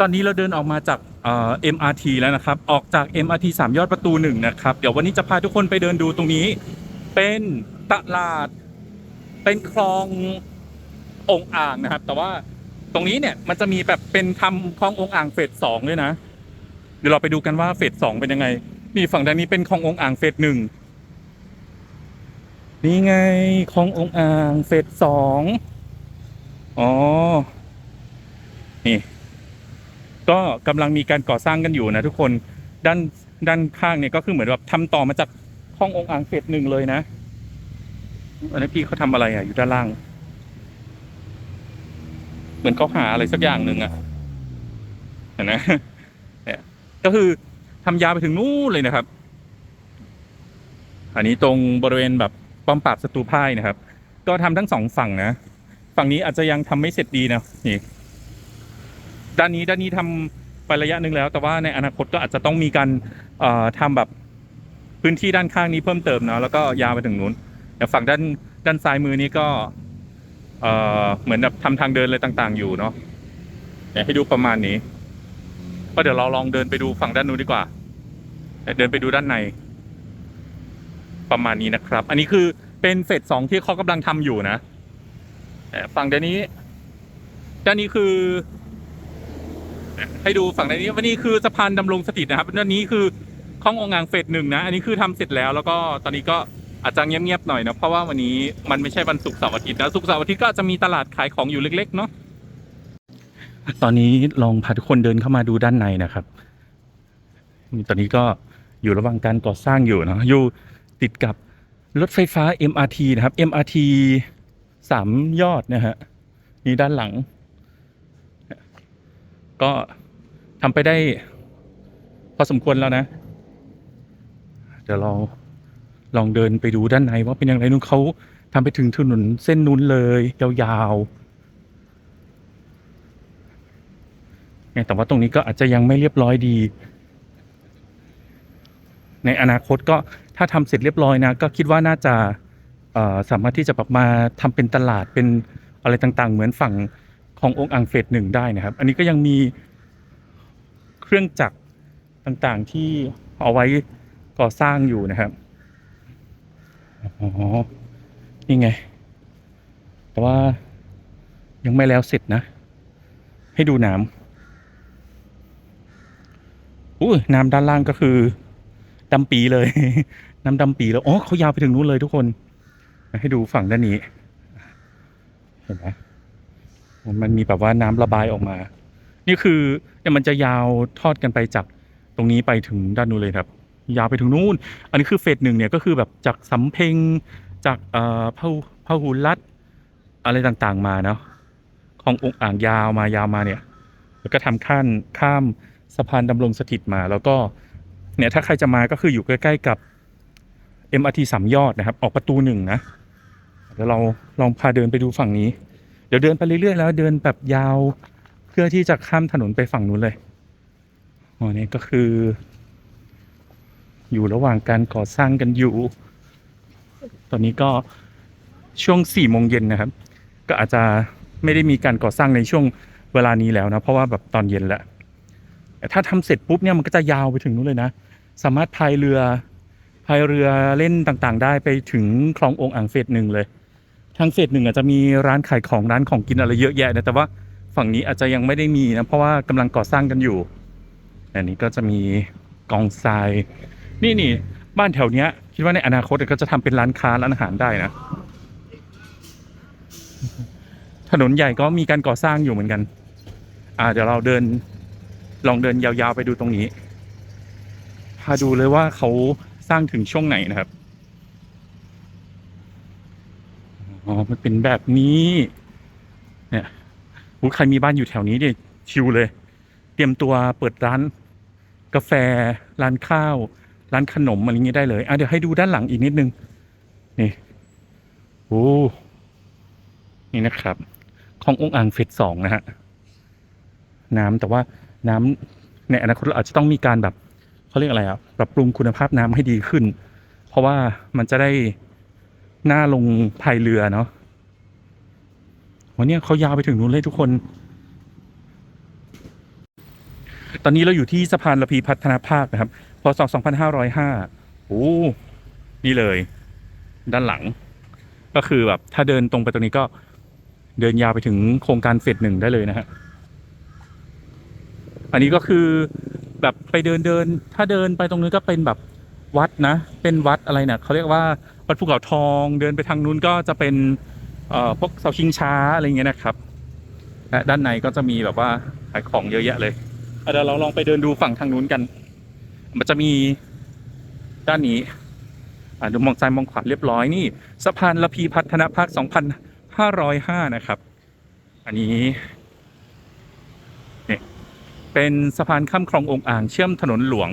ตอนนี้เราเดินออกมาจากเอ่อ MRT แล้วนะครับ ออกจาก MRT สามยอดประตูหนึ่งนะครับ เดี๋ยววันนี้จะพาทุกคนไปเดินดูตรงนี้ เป็นตลาด เป็นคลององอ่างนะครับ แต่ว่าตรงนี้เนี่ยมันจะมีแบบเป็นทำคลององอ่างเฟสสองด้วยนะ เดี๋ยวเราไปดูกันว่าเฟสสองเป็นยังไง นี่ฝั่งด้านนี้เป็นคลององอ่างเฟสหนึ่งนี่ไงคลององอ่างเฟสสองอ๋อ นี่ ก็กำลังมีการก่อสร้างกันอยู่นะทุกคนด้านด้านข้างเนี่ยก็คือเหมือนแบบทำต่อมาจากคลององอ่างเฟสหนึ่งเลยนะอันนี้พี่เขาทำอะไรอะอยู่ด้านล่าง เหมือนเขาหาอะไรสักอย่างหนึ่งอะเห็นไหมเนี่ยก็คือทำยาวไปถึงนู่นเลยนะครับ อันนี้ตรงบริเวณแบบป้อมปราบศัตรูพ่ายนะครับ ก็ทำทั้งสองฝั่งนะ ฝั่งนี้อาจจะยังทำไม่เสร็จดีนะนี่ ด้านนี้ด้านนี้ทำไประยะหนึ่งแล้ว แต่ว่าในอนาคตก็อาจจะต้องมีการเอ่อทำแบบพื้นที่ด้านข้างนี้เพิ่มเติมเนาะแล้วก็ยาวไปถึงนู้นแต่ฝั่งด้านด้านซ้ายมือนี้ก็เหมือนแบบทำทางเดินอะไรต่างๆ อยู่เนาะเดี๋ยวให้ดูประมาณนี้ ก็เดี๋ยวเราลองเดินไปดูฝั่งด้านนู้นดีกว่า เดินไปดูด้านใน ประมาณนี้นะครับ อันนี้คือเป็นเฟสสองที่เขากำลังทำอยู่นะฝั่งด้านนี้ ด้านนี้คือ ให้ดูฝั่งด้านนี้วันนี้คือสะพานดำรงสถิตนะครับด้านนี้คือคลององอ่างเฟสหนึ่งนะ อันนี้คือทำเสร็จแล้ว แล้วก็ตอนนี้ก็อาจจะเงียบๆหน่อยนะเพราะว่าวันนี้มันไม่ใช่วันศุกร์เสาร์อาทิตย์นะศุกร์เสาร์อาทิตย์ก็จะมีตลาดขายของอยู่เล็ก ๆ เนาะตอนนี้ลองพาทุกคนเดินเข้ามาดูด้านในนะครับตอนนี้ก็อยู่ระหว่างการก่อสร้างอยู่เนาะอยู่ติดกับรถไฟฟ้า MRT นะครับ MRT สามยอดนะฮะนี่ด้านหลัง ก็ทำไปได้ พอสมควรแล้วนะ เดี๋ยวเราลองเดินไปดูด้านในว่าเป็นยังไงนู้นเขาทำไปถึงถนนเส้นนู้นเลยยาวๆไงแต่ว่าตรงนี้ก็อาจจะยังไม่เรียบร้อยดี ในอนาคตก็ถ้าทำเสร็จเรียบร้อยนะ ก็คิดว่าน่าจะสามารถที่จะแบบมาทำเป็นตลาดเป็นอะไรต่างๆ เหมือนฝั่ง ขององค์อ่างเฟสหนึ่งได้นะครับ อันนี้ก็ยังมีเครื่องจักรต่างๆที่เอาไว้ก่อสร้างอยู่นะครับอ๋อนี่ไง แต่ว่ายังไม่แล้วเสร็จนะ ให้ดูน้ำอุ้ยน้ำด้านล่างก็คือดำปีเลย น้ำดำปีแล้วอ๋อเขายาวไปถึงนู้นเลยทุกคน ให้ดูฝั่งด้านนี้ เห็นไหม มันมีแบบว่าน้ำระบายออกมา นี่คือเนี่ยมันจะยาวทอดกันไปจากตรงนี้ไปถึงด้านนู้นเลยครับ ยาวไปถึงนู้นอันนี้คือเฟสหนึ่งเนี่ยก็คือแบบจากสำเพ็งจากเอ่อพะพหุรัตอะไรต่างๆมาเนาะขององค์อ่างยาวมายาวมาเนี่ย แล้วก็ทำข้ามข้ามสะพานดำรงสถิตมา แล้วก็เนี่ยถ้าใครจะมาก็คืออยู่ใกล้ๆกับ MRT สามยอดนะครับ ออกประตูหนึ่งนะเดี๋ยวเราลองพาเดินไปดูฝั่งนี้ เดี๋ยวเดินไปเรื่อยๆแล้วเดินแบบยาวเพื่อที่จะข้ามถนนไปฝั่งนู้นเลยอ๋อนี่ก็คือ อยู่ระหว่างการก่อสร้างกันอยู่ ตอนนี้ก็ช่วงสี่โมงเย็นนะครับ ก็อาจจะไม่ได้มีการก่อสร้างในช่วงเวลานี้แล้วนะ เพราะว่าแบบตอนเย็นแล้วแต่ถ้าทำเสร็จปุ๊บเนี่ยมันก็จะยาวไปถึงนู้นเลยนะ สามารถพายเรือพายเรือเล่นต่างๆ ได้ไปถึงคลององอ่างเฟสหนึ่งเลย ทางเฟสหนึ่งอาจจะมีร้านขายของร้านของกินอะไรเยอะแยะนะแต่ว่าฝั่งนี้อาจจะยังไม่ได้มีนะเพราะว่ากำลังก่อสร้างกันอยู่ อันนี้ก็จะมีกองทราย นี่นี่บ้านแถวเนี้ย คิดว่าในอนาคตก็จะทำเป็นร้านค้าร้านอาหารได้นะ ถนนใหญ่ก็มีการก่อสร้างอยู่เหมือนกัน อ่าเดี๋ยวเราเดินลองเดินยาวๆไปดูตรงนี้ พาดูเลยว่าเขาสร้างถึงช่วงไหนนะครับ อ๋อ มันเป็นแบบนี้ เนี่ยหูใครมีบ้านอยู่แถวนี้เนี่ยชิวเลย เตรียมตัวเปิดร้าน กาแฟ ร้านข้าว ร้านขนมอะไรอย่างงี้ได้เลยอะเดี๋ยวให้ดูด้านหลังอีกนิดนึง นี่โอ้นี่นะครับ ขององค์อ่างเฟสสองนะฮะ น้ำแต่ว่าน้ำในอนาคตเราอาจจะต้องมีการแบบเขาเรียกอะไรอะปรับปรุงคุณภาพน้ำให้ดีขึ้น เพราะว่ามันจะได้ หน้าลงพายเรือเนาะวันนี้เขายาวไปถึงนู้นเลยทุกคน ตอนนี้เราอยู่ที่สะพานระพีพัฒนาภาคนะครับ พศ 2505 โอ้ นี่เลย ด้านหลัง ก็คือแบบถ้าเดินตรงไปตรงนี้ก็เดินยาวไปถึงโครงการเฟสหนึ่งได้เลยนะฮะ อันนี้ก็คือแบบไปเดินเดิน ถ้าเดินไปตรงนู้นก็เป็นแบบวัดนะ เป็นวัดอะไรเนี่ยเขาเรียกว่า วัดภูเขาทองเดินไปทางนู้นก็จะเป็นพวกเสาชิงช้าอะไรเงี้ยนะครับและด้านในก็จะมีแบบว่าขายของเยอะแยะเลยเดี๋ยวเราลองไปเดินดูฝั่งทางนู้นกัน มันจะมีด้านนี้ดูมองซ้ายมองขวาเรียบร้อยนี่สะพานระพีพัฒนภาค 2505 นะครับ อันนี้เนี่ยเป็นสะพานข้ามคลององอ่างเชื่อมถนนหลวง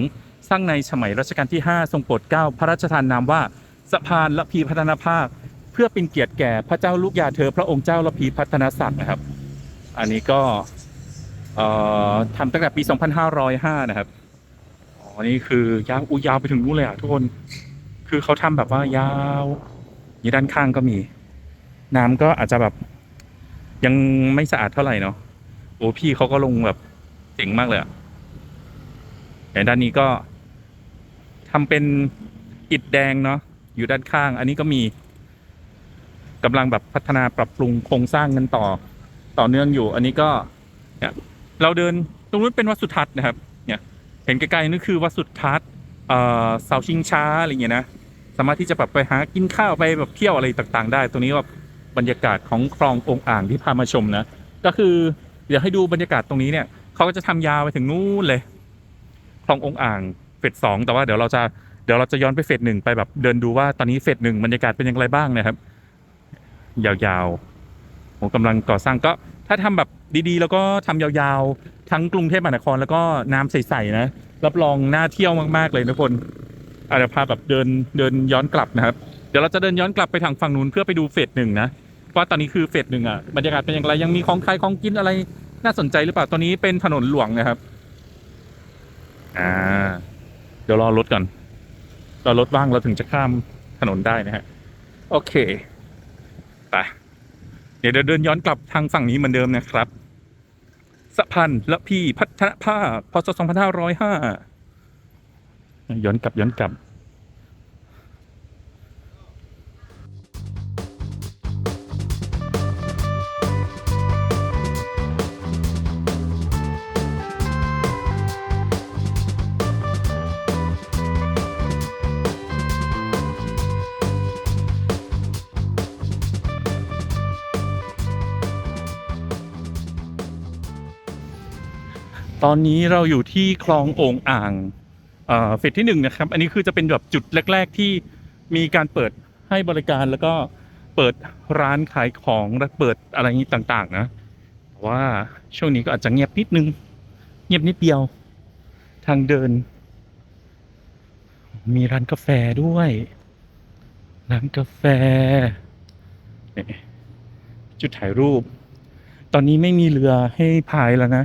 สร้างในสมัยรัชกาลที่ 5 ทรงโปรดเกล้าพระราชทานนามว่า สะพานระพีพัฒนาภาค เพื่อเป็นเกียรติแก่พระเจ้าลูกยาเธอ พระองค์เจ้าระพีพัฒนศักดิ์นะครับ อันนี้ก็ทำตั้งแต่ปี 2505 นะครับอ๋อนี่คือยาวอูยาวไปถึงนู้นเลยอะทุกคนคือเขาทำแบบว่ายาวนี่ด้านข้างก็มี น้ำก็อาจจะแบบ ยังไม่สะอาดเท่าไหร่เนาะโอ้พี่เขาก็ลงแบบเจ๋งมากเลยอะอย่ด้านนี้ก็ทำเป็นอิฐแดงเนาะ อยู่ด้านข้าง อันนี้ก็มีกำลังแบบพัฒนาปรับปรุงโครงสร้างกันต่อต่อเนื่องอยู่ อันนี้ก็เนี่ยเราเดินตรงนู้นเป็นวัดสุทัศน์นะครับ เนี่ยเห็นไกลๆนั่นคือวัดสุทัศน์เอ่อเสาชิงช้าอะไรเงี้ยนะสามารถที่จะแบบไปหากินข้าวไปแบบเที่ยวอะไรต่างๆ ได้ ตรงนี้ก็บรรยากาศของคลององอ่างที่พามาชมนะก็คือเดี๋ยวให้ดูบรรยากาศตรงนี้เนี่ยเขาก็จะทำยาวไปถึงนู่นเลย คลององอ่างเฟสสองแต่ว่าเดี๋ยวเราจะ เดี๋ยวเราจะย้อนไปเฟสหนึ่งไปแบบเดินดูว่าตอนนี้เฟสหนึ่งบรรยากาศเป็นอย่างไรบ้างนะครับ ยาวๆผมกำลังก่อสร้างก็ถ้าทำแบบดีๆ แล้วก็ทำยาวๆ ทั้งกรุงเทพมหานครแล้วก็น้ำใสๆนะรับรองน่าเที่ยวมากๆเลยทุกคนอาจจะพาแบบเดินเดินย้อนกลับนะครับ เดี๋ยวเราจะเดินย้อนกลับไปทางฝั่งนู้นเพื่อไปดูเฟสหนึ่งนะว่าตอนนี้คือเฟสหนึ่งอะบรรยากาศเป็นอย่างไรยังมีของขายของกินอะไรน่าสนใจหรือเปล่าตอนนี้เป็นถนนหลวงนะครับ อ่า เดี๋ยวรอรถก่อน รารถว่างเราถึงจะข้ามถนนได้นะฮะ โอเค ไป เดี๋ยวเดินย้อนกลับทางฝั่งนี้เหมือนเดิมนะครับสะพานละพี่พัฒนภาพพศ2505 ย้อนกลับย้อนกลับ อนนี้เราอยู่ที่คลองโองอ่างเฟสที่หนึ่งนะครับ อันนี้คือจะเป็นแบบจุดแรก ๆ ที่มีการเปิดให้บริการแล้วก็เปิดร้านขายของและเปิดอะไรอย่างนี้ต่างๆ นะแต่ว่าช่วงนี้ก็อาจจะเงียบนิดนึง เงียบนิดเดียว ทางเดิน มีร้านกาแฟด้วย ร้านกาแฟจุดถ่ายรูป ตอนนี้ไม่มีเรือให้พายแล้วนะ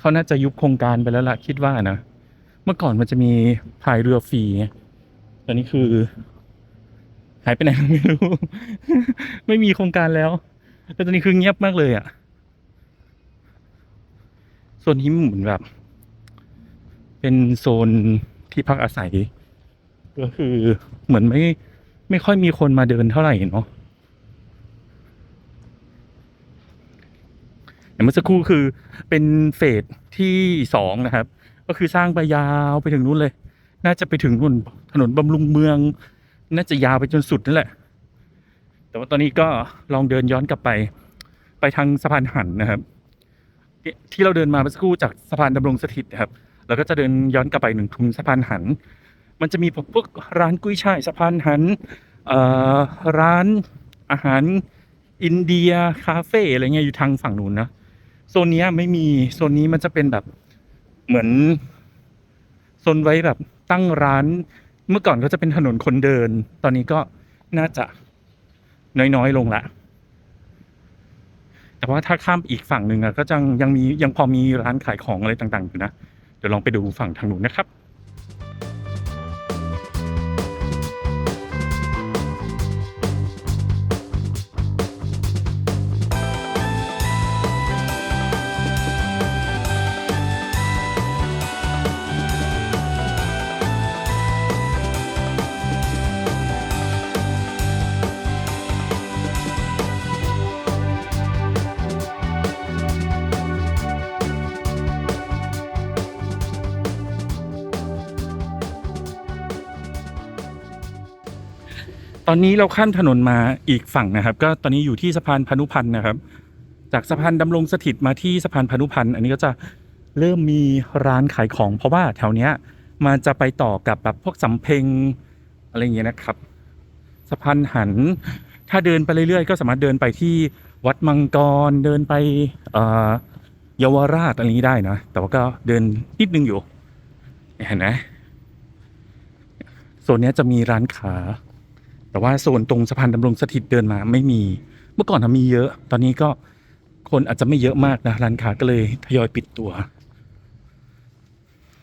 เขาน่าจะยุบโครงการไปแล้วล่ะคิดว่านะ เมื่อก่อนมันจะมีพายเรือฟรีตอนนี้คือ หายไปไหนไม่รู้ ไม่มีโครงการแล้ว แต่ตอนนี้คือเงียบมากเลยอะ่ะโซนนี้เหมือนแบบ เป็นโซนที่พักอาศัย ก็คือเหมือนไม่ไม่ค่อยมีคนมาเดินเท่าไหร่เนาะ อย่าง เมื่อสักครู่คือเป็นเฟสที่สองนะครับ ก็คือสร้างไปยาวไปถึงนู้นเลย น่าจะไปถึงนู่นถนนบำรุงเมือง น่าจะยาวไปจนสุดนั่นแหละ แต่ว่าตอนนี้ก็ลองเดินย้อนกลับไป ไปทางสะพานหันนะครับ ที่เราเดินมาเมื่อสักครู่จากสะพานดำรงสถิตนะครับแล้วก็จะเดินย้อนกลับไปหนึ่งทุงสะพานหัน มันจะมีพวกร้านกุ้ยช่ายสะพานหันร้านอาหารอินเดียคาเฟ่อะไรเงี้ยอยู่ทางฝั่งนู้นนะ โซนนี้ไม่มีโซนนี้มันจะเป็นแบบเหมือนโซนไว้แบบตั้งร้าน เมื่อก่อนก็จะเป็นถนนคนเดิน ตอนนี้ก็น่าจะน้อยๆลงละแต่ว่าถ้าข้ามอีกฝั่งหนึ่งอะก็ยังยังมียังพอมีร้านขายของอะไรต่างๆอยู่นะ เดี๋ยวลองไปดูฝั่งทางนู้นนะครับ อนนี้เราข้ามถนนมาอีกฝั่งนะครับ ก็ตอนนี้อยู่ที่สะพานพานุพันธ์นะครับ จากสะพานดำรงสถิตมาที่สะพานพานุพันธ์อันนี้ก็จะเริ่มมีร้านขายของ เพราะว่าแถวเนี้ยมันจะไปต่อกับแบบพวกสำเพ็งอะไรอย่างเงี้ยนะครับ สะพานหัน ถ้าเดินไปเรื่อยๆ ก็สามารถเดินไปที่วัดมังกรเดินไปเยาวราชอะไรนี้ได้นะ แต่ว่าก็เดินนิดนึงอยู่เห็นไหมโซนเนี้ยจะมีร้านค้า แต่ว่าโซนตรงสะพานดำรงสถิตเดินมาไม่มี เมื่อก่อนมีเยอะ ตอนนี้ก็คนอาจจะไม่เยอะมากนะร้านค้าก็เลยทยอยปิดตัว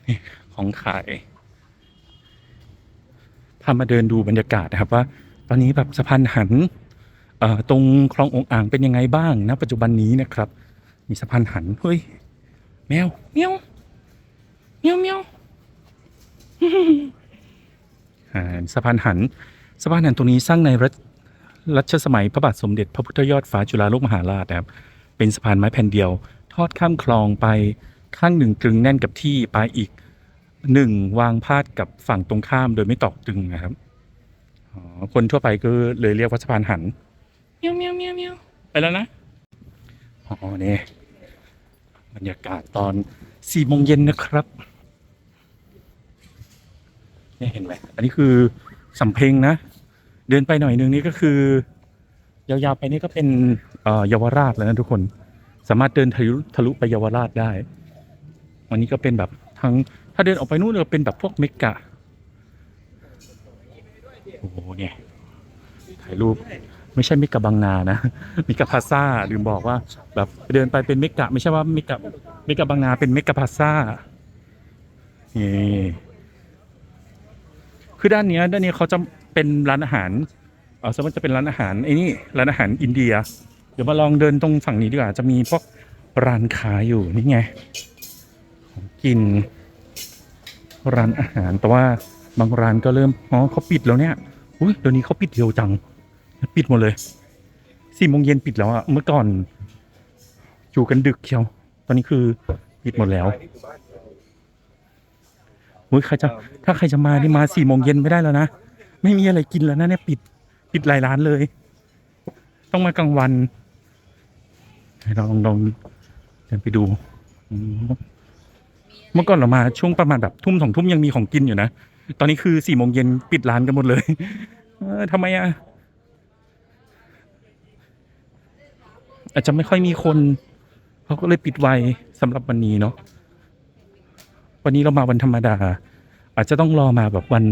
นี่ของขายพามาเดินดูบรรยากาศนะครับว่า ตอนนี้แบบสะพานหันตรงคลององอ่างเป็นยังไงบ้างนะปัจจุบันนี้นะครับ มีสะพานหันเฮ้ยแมวเมียวเมียวเมียวสะพานหัน สะพานหันตรงนี้สร้างในรัชรัชสมัยพระบาทสมเด็จพระพุทธยอดฟ้าจุฬาโลกมหาราชนะครับเป็นสะพานไม้แผ่นเดียว ทอดข้ามคลองไปข้างหนึ่งตรึงแน่นกับที่ไปอีกหนึ่งวางพาดกับฝั่งตรงข้ามโดยไม่ตอกตึงนะครับคนทั่วไปก็เลยเรียกว่าสะพานหันเมียวเมียวเมียวเมียวไปแล้วนะอ๋อนี่บรรยากาศตอนสี่โมงเย็นนะครับเนี่ยเห็นไหมอันนี้คือ สำเพ็งนะ เดินไปหน่อยนึงนี่ก็คือ ยาวๆไปนี่ก็เป็นเยาวราชแล้วนะทุกคน สามารถเดินทะลุทะลุไปเยาวราชได้วันนี้ก็เป็นแบบทั้งถ้าเดินออกไปนู่นก็เป็นแบบพวกเมกะโอ้โหเนี่ยถ่ายรูปไม่ใช่เมกะบางนานะเมกะพาซ่าลืมบอกว่า แบบเดินไปเป็นเมกะ ไม่ใช่ว่าเมกะเมกะบางนาเป็นเมกะพาซ่านี่ คือด้านนี้ด้านนี้เขาจะเป็นร้านอาหารเออสมมติจะเป็นร้านอาหารไอ้นี่ร้านอาหารอินเดีย เดี๋ยวมาลองเดินตรงฝั่งนี้ดีกว่าจะมีพวกร้านค้าอยู่นี่ไงของกิน ร้านอาหารแต่ว่าบางร้านก็เริ่มอ๋อเขาปิดแล้วเนี่ยอุ้ยเดี๋ยวนี้เขาปิดเร็วจัง ปิดหมดเลยสี่โมงเย็นปิดแล้วอะเมื่อก่อนอยู่กันดึกเชียวตอนนี้คือปิดหมดแล้ว อุ้ยใครจะถ้าใครจะมานี่มาสี่โมงเย็นไม่ได้แล้วนะ ไม่มีอะไรกินแล้วนะเนี่ยปิดปิดหลายร้านเลย ต้องมากลางวันให้เราลองลองเดินไปดูอืมเมื่อก่อนเรามาช่วงประมาณแบบทุ่มสองทุ่มยังมีของกินอยู่นะ ตอนนี้คือสี่โมงเย็นปิดร้านกันหมดเลย เออทำไมอะ อาจจะไม่ค่อยมีคน เขาก็เลยปิดไวสำหรับวันนี้เนาะ วันนี้เรามาวันธรรมดา อาจจะต้องรอมาแบบวัน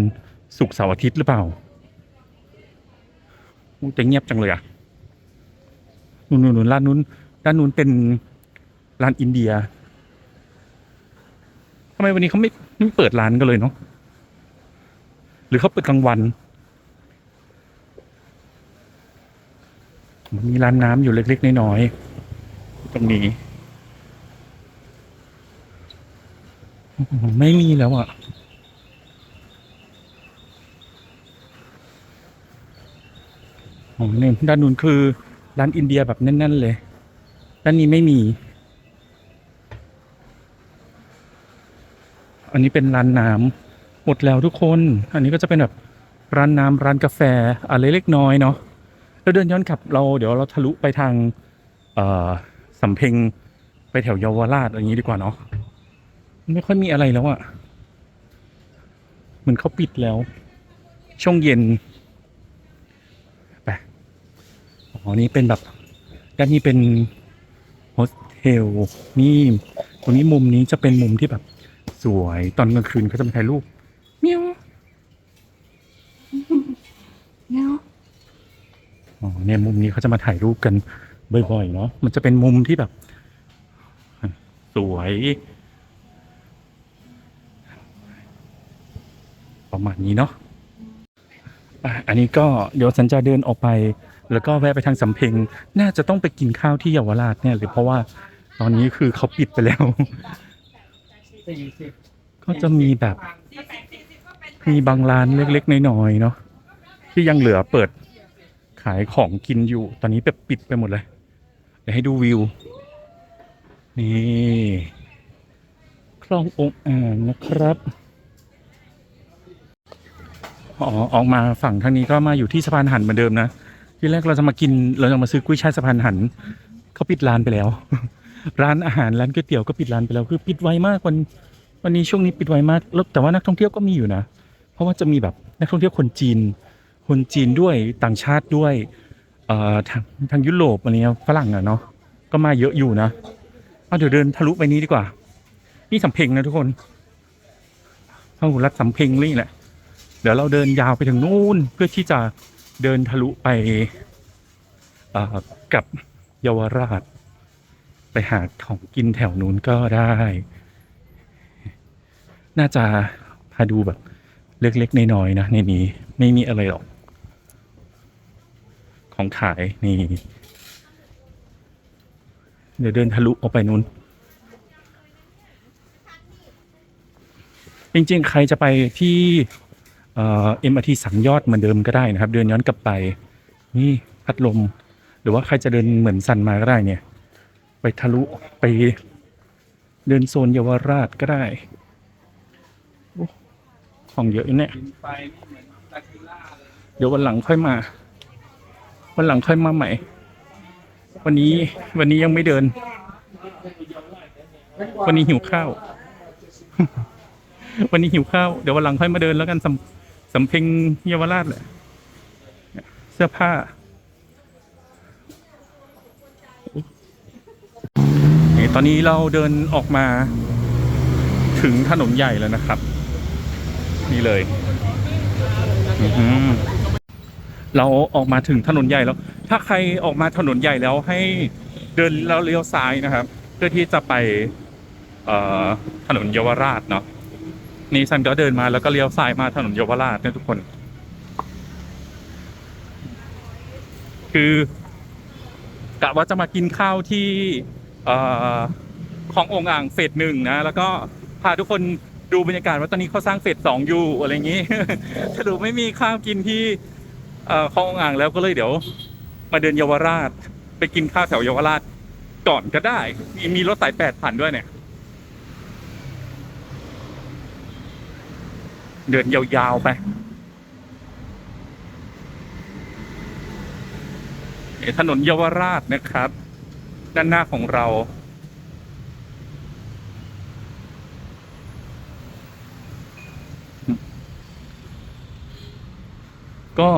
ศุกร์เสาร์อาทิตย์หรือเปล่าอู้แต่เงียบจังเลยอะนู่นนู่นร้านนู้นด้านนู้นเป็นร้านอินเดียทำไมวันนี้เขาไม่ไม่เปิดร้านกันเลยเนาะหรือเขาเปิดกลางวันมีร้านน้ำอยู่เล็กๆน้อยๆตรงนี้ ไม่มีแล้วอะอ๋อเนี่ยด้านนู้นคือ ร้านอินเดียแบบแน่น ๆ เลย ด้านนี้ไม่มี อันนี้เป็นร้านน้ำหมดแล้วทุกคน อันนี้ก็จะเป็นแบบร้านน้ำร้านกาแฟอะไรเล็กน้อยเนาะแล้วเดินย้อนกลับเราเดี๋ยวเราทะลุไปทางเอ่อสำเพ็งไปแถวเยาวราชอะไรอย่างนี้ดีกว่าเนาะ ไม่ค่อยมีอะไรแล้วอะเหมือนเขาปิดแล้ว ช่วงเย็นไปอ๋อนี่เป็นแบบด้านนี้เป็นโฮสเทลนี่ตรงนี้มุมนี้จะเป็นมุมที่แบบสวยตอนกลางคืนเขาจะมาถ่ายรูปเมียวเมียวอ๋อเนี่ยมุมนี้เขาจะมาถ่ายรูปกันบ่อยๆเนาะมันจะเป็นมุมที่แบบ สวย ประมาณนี้เนาะอ,ะอันนี้ก็เดี๋ยวสันจะเดินออกไป แล้วก็แวะไปทางสำเพ็งน่าจะต้องไปกินข้าวที่เยาวราชเนี่ยหรือเพราะว่าตอนนี้คือเขาปิดไปแล้ว ก็จะมีแบบมีบางร้านเล็กๆน้อยๆเนาะที่ยังเหลือเปิดขายของกินอยู่ ตอนนี้แบบปิดไปหมดเลยเดี๋ยวให้ดูวิว นี่คลององอ่างนะครับ อ๋อออกมาฝั่งทางนี้ก็มาอยู่ที่สะพานหันเหมือนเดิมนะที่แรกเราจะมากินเราจะมาซื้อกุ้ยช่ายสะพานหันเขาปิดร้านไปแล้ว ร้านอาหารร้านก๋วยเตี๋ยวก็ปิดร้านไปแล้วคือปิดไวมากวันวันนี้ช่วงนี้ปิดไวมากแล้วแต่ว่านักท่องเที่ยวก็มีอยู่นะ เพราะว่าจะมีแบบนักท่องเที่ยวคนจีน คนจีนด้วยต่างชาติด้วยเอ่อทางทางยุโรปอะไรเงี้ยฝรั่งอะเนาะก็มาเยอะอยู่นะเอาเดี๋ยวเดินทะลุไปนี้ดีกว่า นี่สำเพ็งนะทุกคนพหุรัฐสำเพ็งนี่แหละ เดี๋ยวเราเดินยาวไปถึงนู่นเพื่อที่จะเดินทะลุไปกับเยาวราช ไปหาของกินแถวนู้นก็ได้ น่าจะพาดูแบบเล็กๆน้อยๆนะในนี้ไม่มีอะไรหรอก ของขายนี่เดี๋ยวเดินทะลุออกไปนู้น จริงๆ ใครจะไปที่ เอ็มอาร์ทีสังยอดเหมือนเดิมก็ได้นะครับ เดินย้อนกลับไป นี่พัดลม หรือว่าใครจะเดินเหมือนสันมาก็ได้เนี่ย ไปทะลุไป เดินโซนเยาวราชก็ได้ของเยอะอยู่เนี่ยเดี๋ยววันหลังค่อยมา วันหลังค่อยมาใหม่ วันนี้วันนี้ยังไม่เดิน วันนี้หิวข้าว วันนี้หิวข้าว เดี๋ยววันหลังค่อยมาเดินแล้วกันสำ สำเพ็งเยาวราชแหละเนี่ยเสื้อผ้าตอนนี้เราเดินออกมาถึงถนนใหญ่แล้วนะครับ นี่เลย เราออกมาถึงถนนใหญ่แล้ว ถ้าใครออกมาถนนใหญ่แล้วให้เดินแล้วเลี้ยวซ้ายนะครับ เพื่อที่จะไปถนนเยาวราชเนาะ นี่ฉันก็เดินมาแล้วก็เลี้ยวซ้ายมาถนนเยาวราชเนี่ยทุกคน คือกะว่าจะมากินข้าวที่ขององค์อ่างเฟสหนึ่งนะ แล้วก็พาทุกคนดูบรรยากาศว่าตอนนี้เขาสร้างเฟสสองอยู่อะไรอย่างนี้ถ้าดูไม่มีข้าวกินที่ขององค์อ่างแล้วก็เลยเดี๋ยว มาเดินเยาวราช ไปกินข้าวแถวเยาวราชก่อนก็ได้ มีมีรถสายแปดผ่านด้วยเนี่ย เดินยาวๆไปถนนเยาวราชนะครับ ด้านหน้าของเรา ก็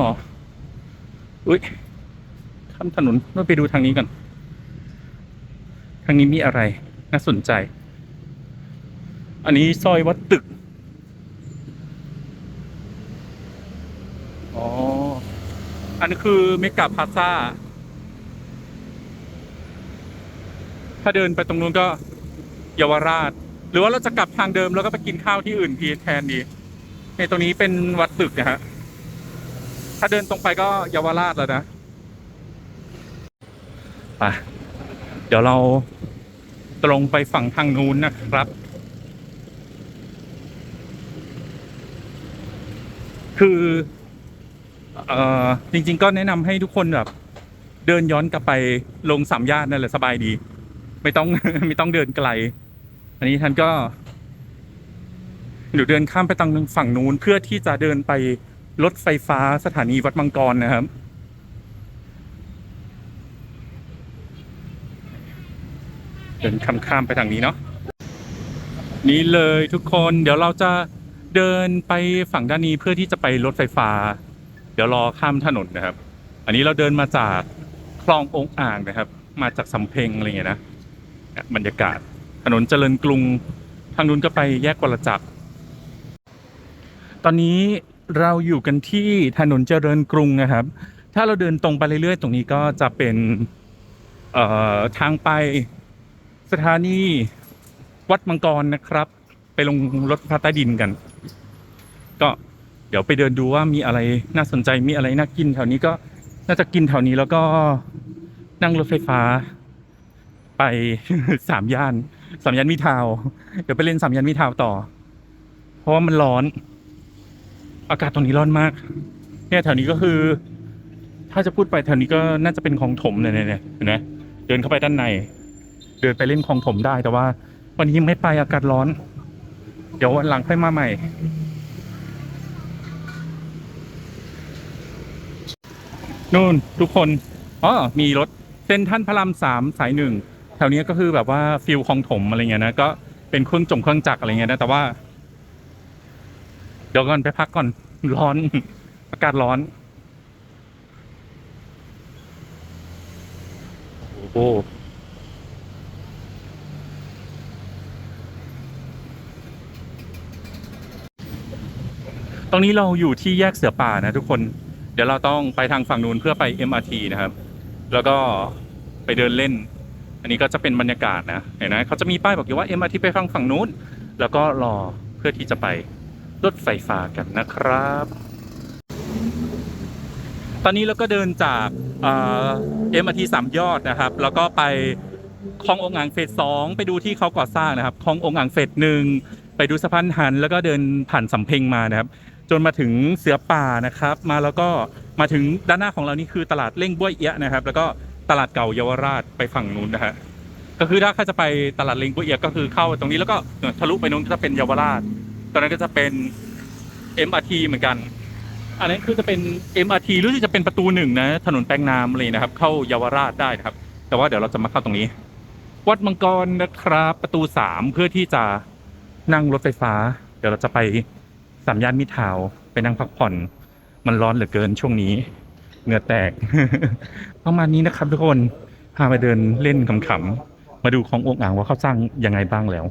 อุ้ยข้ามถนนเราไปดูทางนี้ก่อนทางนี้มีอะไรน่าสนใจ อันนี้ซอยวัดตึก อ๋อ อันนี้คือเมกาพาซาถ้าเดินไปตรงนู้นก็เยาวราช หรือว่าเราจะกลับทางเดิมแล้วก็ไปกินข้าวที่อื่นพีแทนดีในตรงนี้เป็นวัดตึกนะฮะ ถ้าเดินตรงไปก็เยาวราชแล้วนะไปเดี๋ยวเราตรงไปฝั่งทางนู้นนะครับ คือ เอ่อจริง ๆ ก็แนะนำให้ทุกคนแบบ เดินย้อนกลับไปลงสามย่านนั่นแหละสบายดี ไม่ต้อง ไม่ต้องเดินไกล อันนี้ท่านก็เดี๋ยวเดินข้ามไปทางฝั่งนู้นเพื่อที่จะเดินไปรถไฟฟ้าสถานีวัดมังกรนะครับ เดินข้ามข้ามไปทางนี้เนาะนี่เลยทุกคนเดี๋ยวเราจะเดินไปฝั่งด้านนี้เพื่อที่จะไปรถไฟฟ้า ดี๋ยวรอข้ามถนนนะครับ อันนี้เราเดินมาจากคลององอ่างนะครับ มาจากสำเพ็งอะไรเงี้ยนะเนี่ยบรรยากาศถนนเจริญกรุงทางนู้นก็ไปแยกกวรจักร ตอนนี้เราอยู่กันที่ถนนเจริญกรุงนะครับ ถ้าเราเดินตรงไปเรื่อยๆ ตรงนี้ก็จะเป็นเอ่อทางไปสถานีวัดมังกรนะครับ ไปลงรถไฟฟ้าใต้ดินกัน ก็ เดี๋ยวไปเดินดูว่ามีอะไรน่าสนใจมีอะไรน่ากินแถวนี้ก็น่าจะกินแถวนี้แล้วก็นั่งรถไฟฟ้า ไปสามย่านสามย่านมิทาว เดี๋ยวไปเล่นสามย่านมิทาวต่อ เพราะว่ามันร้อน อากาศตรงนี้ร้อนมาก เนี่ยแถวนี้ก็คือ ถ้าจะพูดไปแถวนี้ก็น่าจะเป็นคลองถมเนี่ยเนี่ยเนี่ยเห็นไหมเดินเข้าไปด้านใน เดินไปเล่นคลองถมได้แต่ว่า วันนี้ไม่ไปอากาศร้อน เดี๋ยววันหลังค่อยมาใหม่ นู่นทุกคนอ๋อมีรถเส้นท่านพระรามสามสายหนึ่งแถวเนี้ยก็คือแบบว่าฟิลคลองถมอะไรเงี้ยนะก็เป็นเครื่องจงเครื่องจักรอะไรเงี้ยนะแต่ว่า เดี๋ยวก่อนไปพักก่อนร้อน อากาศร้อนโอ้โหตรงนี้เราอยู่ที่แยกเสือป่านะทุกคน ดี๋ยวเราต้องไปทางฝั่งนู้นเพื่อไป MRT นะครับ แล้วก็ไปเดินเล่น อันนี้ก็จะเป็นบรรยากาศนะ เห็นไหมเขาจะมีป้ายบอกอยู่ว่า MRT ไปฝั่งฝั่งนู้น แล้วก็รอเพื่อที่จะไปรถไฟฟ้ากันนะครับ ตอนนี้เราก็เดินจากเอ็มอาร์ทีสามยอดนะครับ แล้วก็ไปคลององอ่างเฟสสองไปดูที่เขาก่อสร้างนะครับคลององอ่างเฟสหนึ่งไปดูสะพานหัน แล้วก็เดินผ่านสำเพ็งมานะครับ จนมาถึงเสือป่านะครับ มาแล้วก็มาถึงด้านหน้าของเรานี่คือตลาดเล่งบ้วยเอียะนะครับ แล้วก็ตลาดเก่าเยาวราชไปฝั่งนู้นนะฮะก็คือถ้าใครจะไปตลาดเล่งบ้วยเอียะก็คือเข้าตรงนี้แล้วก็ทะลุไปนู้นก็จะเป็นเยาวราช ตอนนั้นก็จะเป็น MRT เหมือนกัน อันนั้นคือจะเป็น MRT หรือจะเป็นประตูหนึ่งนะ ถนนแปลงนามอะไรนะครับ เข้าเยาวราชได้นะครับ แต่ว่าเดี๋ยวเราจะมาเข้าตรงนี้ วัดมังกรนะครับ ประตูสามเพื่อที่จะนั่งรถไฟฟ้า เดี๋ยวเราจะไป สามย่านมิตรทาวไปนั่งพักผ่อน มันร้อนเหลือเกินช่วงนี้เหงื่อแตก ประมาณนี้นะครับทุกคนพาไปเดินเล่นขำๆมาดูขององอ่างว่าเขาสร้างยังไงบ้างแล้ว